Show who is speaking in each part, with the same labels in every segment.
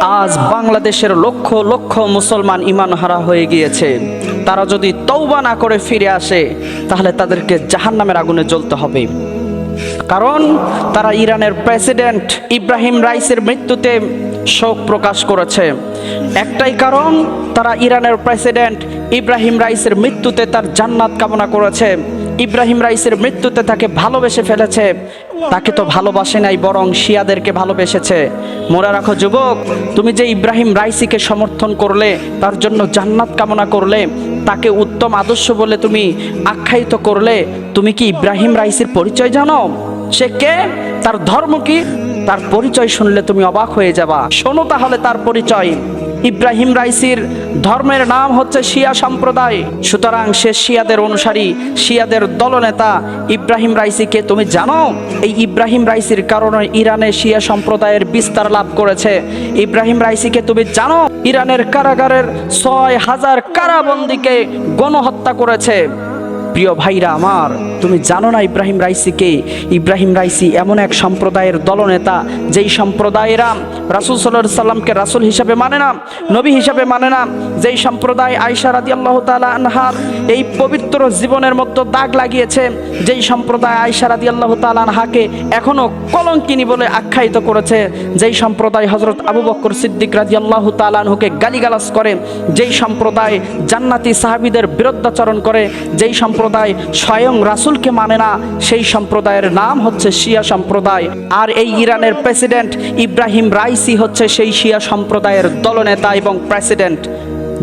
Speaker 1: আজ বাংলাদেশের লক্ষ লক্ষ মুসলমান ইমান হারা হয়ে গিয়েছে। তারা যদি তৌবা না করে ফিরে আসে, তাহলে তাদেরকে জাহান্নামের আগুনে জ্বলতে হবে। কারণ তারা ইরানের প্রেসিডেন্ট ইব্রাহিম রাইসের মৃত্যুতে শোক প্রকাশ করেছে। একটাই কারণ, তারা ইরানের প্রেসিডেন্ট ইব্রাহিম রাইসের মৃত্যুতে তার জান্নাত কামনা করেছে। ইব্রাহিম রাইসের মৃত্যুতে তাকে ভালোবেসে ফেলেছে। তাকে তো ভালোবাসে নাই, বরং শিয়াদেরকে ভালোবেসেছে। মনে রাখো যুবক, তুমি যে ইব্রাহিম রাইসিকে সমর্থন করলে, তার জন্য জান্নাত কামনা করলে, তাকে উত্তম আদর্শ বলে তুমি আখ্যায়িত করলে, তুমি কি ইব্রাহিম রাইসির পরিচয় জানো? সে কে? তার ধর্ম কি? তার পরিচয় শুনলে তুমি অবাক হয়ে যাবা। শোনো তাহলে তার পরিচয়। ইব্রাহিম রাইসির ধর্মের নাম হচ্ছে শিয়া সম্প্রদায়। সুতরাং সে শিয়াদের অনুসারী, শিয়াদের দলনেতা ইব্রাহিম রাইসিকে তুমি জানো? এই ইব্রাহিম রাইসির কারণে ইরানে শিয়া সম্প্রদায়ের বিস্তার লাভ করেছে। ইব্রাহিম রাইসিকে তুমি জানো? ইরানের কারাগারের ছয় হাজার কারাবন্দিকে গণহত্যা করেছে। প্রিয় ভাইরা আমার, তুমি জানো না ইব্রাহিম রাইসিকে ইব্রাহিম রাইসি এমন এক সম্প্রদায়ের দলনেতা, যেই সম্প্রদায়েরা রাসুল সাল্লাহ সাল্লামকে রাসুল হিসাবে মানে না, নবী হিসাবে মানে না, যেই সম্প্রদায় আয়সা রাদি আল্লাহ তালা আনহার এই পবিত্র জীবনের মধ্যে দাগ লাগিয়েছে, যেই সম্প্রদায় আয়সা রাদি আল্লাহ তালা আনহাকে এখনও কলঙ্কিনী বলে আখ্যায়িত করেছে, যেই সম্প্রদায় হজরত আবু বক্কর সিদ্দিক রাজি আল্লাহ তালানহুকে গালিগালাজ করে, যেই সম্প্রদায় জান্নাতি সাহাবিদের বিরুদ্ধাচরণ করে, যেই সম্প্রদায় স্বয়ং রাসুলকে মানে না, সেই সম্প্রদায়ের নাম হচ্ছে শিয়া সম্প্রদায়। আর এই ইরানের প্রেসিডেন্ট ইব্রাহিম রাইসি হচ্ছে সেই শিয়া সম্প্রদায়ের দলনেতা এবং প্রেসিডেন্ট।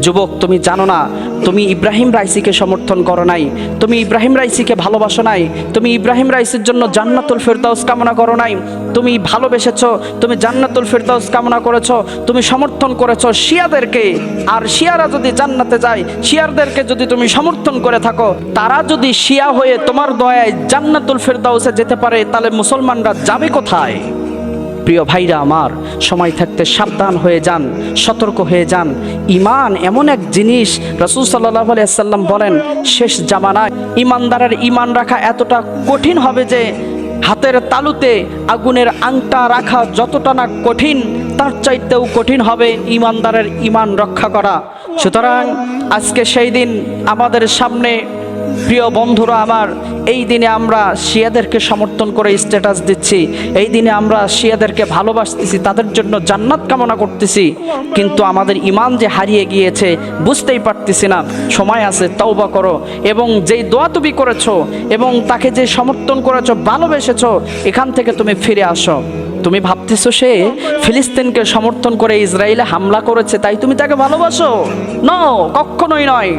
Speaker 1: যুবক, তুমি জানো না, তুমি ইব্রাহিম রাইসিকে সমর্থন করো নাই, তুমি ইব্রাহিম রাইসিকে ভালোবাসো নাই, তুমি ইব্রাহিম রাইসির জন্য জান্নাতুল ফেরদাউস কামনা করো নাই, তুমি ভালোবেসেছো, তুমি জান্নাতুল ফেরদাউস কামনা করেছ, তুমি সমর্থন করেছ শিয়াদেরকে, আর শিয়ারা যদি জান্নাতে যায়, শিয়ারদেরকে যদি তুমি সমর্থন করে থাকো, তারা যদি শিয়া হয়ে তোমার দয়ায় জান্নাতুল ফেরদাউসে যেতে পারে, তাহলে মুসলমানরা যাবে কোথায়? প্রিয় ভাইরা আমার, সময় থাকতে সাবধান হয়ে যান, সতর্ক হয়ে যান। ইমান এমন এক জিনিস, রসুল সাল্লাহ বলেন, শেষ জামানায় ইমানদারের ইমান রাখা এতটা কঠিন হবে যে, হাতের তালুতে আগুনের আংটা রাখা যতটা না কঠিন, তার চাইতেও কঠিন হবে ইমানদারের ইমান রক্ষা করা। সুতরাং আজকে সেই দিন আমাদের সামনে প্রিয় বন্ধুরা, আমার এই দিনে আমরা শিয়াদেরকে সমর্থন করে স্ট্যাটাস দিচ্ছি। এই দিনে আমরা শিয়াদেরকে ভালোবাসতেছি, তাদের জন্য জান্নাত কামনা করতেছি। কিন্তু আমাদের ইমান যে হারিয়ে গিয়েছে, বুঝতেই পারতেছি না। সময় আছে, তওবা করো। এবং যেই দোয়া তুমি করেছ এবং তাকে যে সমর্থন করেছ, ভালোবেসেছো, এখান থেকে তুমি ফিরে আসো। তুমি ভাবতেছো সে ফিলিস্তিনকে সমর্থন করে ইসরায়েলে হামলা করেছে, তাই তুমি তাকে ভালোবাসো? ন কখনোই নয়।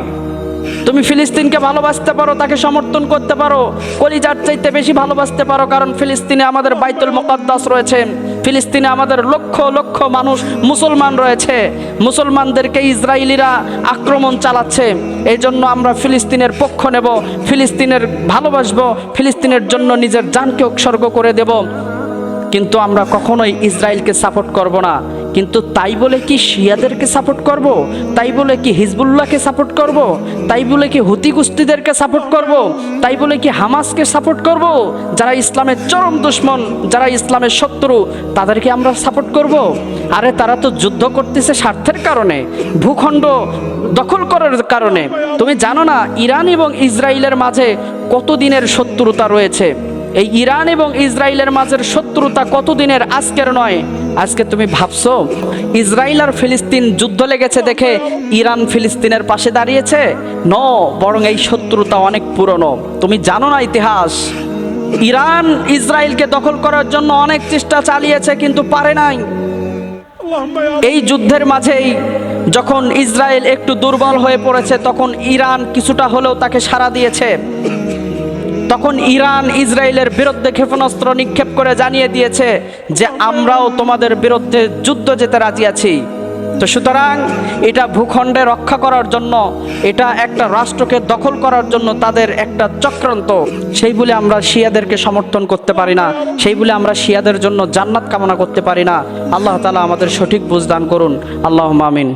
Speaker 1: তুমি ফিলিস্তিনকে ভালোবাসতে পারো, তাকে সমর্থন করতে পারো, কলিজার চাইতে বেশি ভালোবাসতে পারো, কারণ ফিলিস্তিনে আমাদের বাইতুল মোকাদ্দাস রয়েছে। ফিলিস্তিনে আমাদের লক্ষ লক্ষ মানুষ মুসলমান রয়েছে। মুসলমানদেরকে ইসরায়েলিরা আক্রমণ চালাচ্ছে। এই জন্য আমরা ফিলিস্তিনের পক্ষ নেব, ফিলিস্তিনের ভালোবাসবো, ফিলিস্তিনের জন্য নিজের জানকে উৎসর্গ করে দেব। কিন্তু আমরা কখনোই ইসরায়েলকে সাপোর্ট করব না। কিন্তু তাই বলে কি শিয়াদেরকে সাপোর্ট করব? তাই বলে কি হিজবুল্লাহকে সাপোর্ট করব? তাই বলে কি হুতি কুস্তিদেরকে সাপোর্ট করব? তাই বলে কি হামাসকে সাপোর্ট করব? যারা ইসলামের চরম দুশ্মন, যারা ইসলামের শত্রু, তাদেরকে আমরা সাপোর্ট করব? আরে তারা তো যুদ্ধ করতেছে স্বার্থের কারণে, ভূখণ্ড দখল করার কারণে। তুমি জানো না, ইরান এবং ইসরায়েলের মাঝে কতদিনের শত্রুতা রয়েছে? এই ইরান এবং ইসরায়েলের মাঝের শত্রুতা কতদিনের আজকের নয়? আজকে তুমি ভাবছ, ইসরায়েল আর ফিলিস্তিন যুদ্ধ লেগেছে দেখে ইরান ফিলিস্তিনের পাশে দাঁড়িয়েছে? ন, বরং এই শত্রুতা অনেক পুরনো। তুমি জানো না ইতিহাস। ইরান ইসরায়েলকে দখল করার জন্য অনেক চেষ্টা চালিয়েছে, কিন্তু পারে নাই। এই যুদ্ধের মাঝেই যখন ইসরায়েল একটু দুর্বল হয়ে পড়েছে, তখন ইরান কিছুটা হলেও তাকে সাড়া দিয়েছে। তখন ইরান ইসরায়েলের বিরুদ্ধে ক্ষেপণাস্ত্র নিক্ষেপ করে জানিয়ে দিয়েছে যে আমরাও তোমাদের বিরুদ্ধে যুদ্ধ যেতে রাজি আছি। তো সুতরাং এটা ভূখণ্ডে রক্ষা করার জন্য, এটা একটা রাষ্ট্রকে দখল করার জন্য তাদের একটা চক্রান্ত। সেই বলে আমরা শিয়াদেরকে সমর্থন করতে পারি না। সেই বলে আমরা শিয়াদের জন্য জান্নাত কামনা করতে পারি না। আল্লাহ তালা আমাদের সঠিক বুঝদান করুন। আল্লাহ মামিন